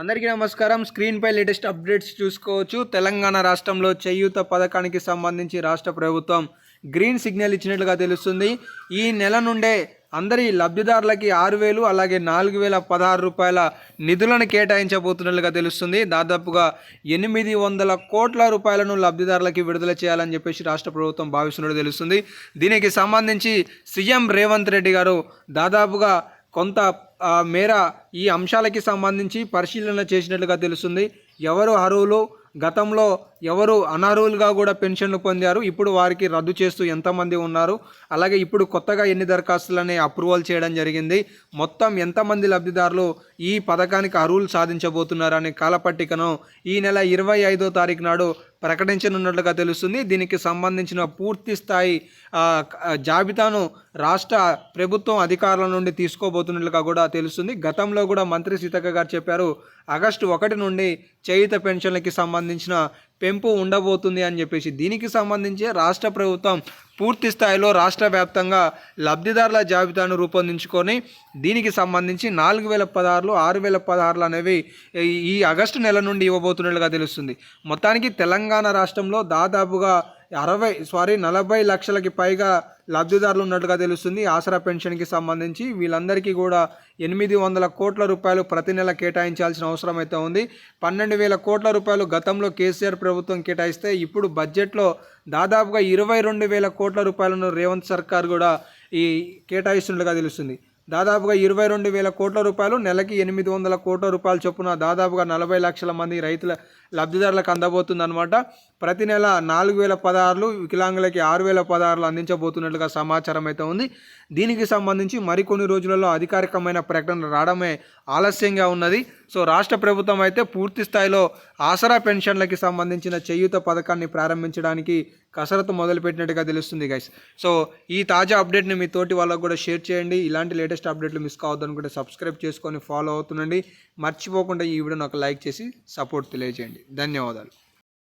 అందరికీ నమస్కారం. స్క్రీన్పై లేటెస్ట్ అప్డేట్స్ చూసుకోవచ్చు. తెలంగాణ రాష్ట్రంలో చేయూత పథకానికి సంబంధించి రాష్ట్ర ప్రభుత్వం గ్రీన్ సిగ్నల్ ఇచ్చినట్లుగా తెలుస్తుంది. ఈ నెల నుండే అందరి లబ్ధిదారులకి ఆరు వేలు అలాగే నాలుగు వేల పదహారు రూపాయల నిధులను కేటాయించబోతున్నట్లుగా తెలుస్తుంది. దాదాపుగా ఎనిమిది వందల కోట్ల రూపాయలను లబ్ధిదారులకి విడుదల చేయాలని చెప్పేసి రాష్ట్ర ప్రభుత్వం భావిస్తున్నట్టు తెలుస్తుంది. దీనికి సంబంధించి సీఎం రేవంత్ రెడ్డి గారు దాదాపుగా కొంత మేర ఈ అంశాలకి సంబంధించి పరిశీలన చేసినట్లుగా తెలుస్తుంది. ఎవరు అర్హులు? గతంలో ఎవరు అనర్హులుగా కూడా పెన్షన్లు పొందారు ఇప్పుడు వారికి రద్దు చేస్తూ ఎంతమంది ఉన్నారు అలాగే ఇప్పుడు కొత్తగా ఎన్ని దరఖాస్తులని అప్రూవల్ చేయడం జరిగింది మొత్తం ఎంతమంది లబ్ధిదారులు ఈ పథకానికి అర్హులు సాధించబోతున్నారు అనే కాలపట్టికను ఈ నెల ఇరవై ఐదో తారీఖు నాడు ప్రకటించనున్నట్లుగా తెలుస్తుంది. దీనికి సంబంధించిన పూర్తి స్థాయి జాబితాను రాష్ట్ర ప్రభుత్వం అధికారుల నుండి తీసుకోబోతున్నట్లుగా కూడా తెలుస్తుంది. గతంలో కూడా మంత్రి సీతక్క గారు చెప్పారు ఆగస్టు ఒకటి నుండి చేయుత పెన్షన్లకి సంబంధించిన పెంపు ఉండబోతుంది అని చెప్పేసి దీనికి సంబంధించి రాష్ట్ర ప్రభుత్వం పూర్తి స్థాయిలో రాష్ట్ర వ్యాప్తంగా లబ్ధిదారుల జాబితాను రూపొందించుకొని దీనికి సంబంధించి నాలుగు వేల పదహారులు ఆరు వేల పదహారులు అనేవి ఈ- ఈ ఆగస్టు నెల నుండి ఇవ్వబోతున్నట్లుగా తెలుస్తుంది. మొత్తానికి తెలంగాణ రాష్ట్రంలో దాదాపుగా అరవై సారీ నలభై లక్షలకి పైగా లబ్ధిదారులు ఉన్నట్లుగా తెలుస్తుంది. ఆసరా పెన్షన్కి సంబంధించి వీళ్ళందరికీ కూడా ఎనిమిది వందల కోట్ల రూపాయలు ప్రతి నెల కేటాయించాల్సిన అవసరం అయితే ఉంది. పన్నెండు వేల కోట్ల రూపాయలు గతంలో కేసీఆర్ ప్రభుత్వం కేటాయిస్తే ఇప్పుడు బడ్జెట్లో దాదాపుగా ఇరవై రెండు వేల కోట్ల రూపాయలను రేవంత్ సర్కార్ కూడా ఈ కేటాయిస్తున్నట్లుగా తెలుస్తుంది. దాదాపుగా ఇరవై రెండు వేల కోట్ల రూపాయలు నెలకి ఎనిమిది వందల కోట్ల రూపాయల చొప్పున దాదాపుగా నలభై లక్షల మంది రైతుల లబ్ధిదారులకు అందబోతుందన్నమాట. ప్రతి నెల నాలుగు వేల పదహారులు వికలాంగులకి ఆరు వేల పదహారులు అందించబోతున్నట్లుగా సమాచారం అయితే ఉంది. దీనికి సంబంధించి మరికొన్ని రోజులలో అధికారికమైన ప్రకటన రావడమే ఆలస్యంగా ఉన్నది. సో రాష్ట్ర ప్రభుత్వం అయితే పూర్తి స్థాయిలో ఆసరా పెన్షన్లకి సంబంధించిన చేయూత పథకాన్ని ప్రారంభించడానికి కసరత్తు మొదలుపెట్టినట్టుగా తెలుస్తుంది గైస్ సో ఈ తాజా అప్డేట్ని మీ తోటి వాళ్ళకు కూడా షేర్ చేయండి. ఇలాంటి లేటెస్ట్ అప్డేట్లు మిస్ కావద్దు అనుకుంటే సబ్స్క్రైబ్ చేసుకొని ఫాలో అవుతుండండి. మర్చిపోకుండా ఈ వీడియోని ఒక లైక్ చేసి సపోర్ట్ తెలియజేయండి. ధన్యవాదాలు.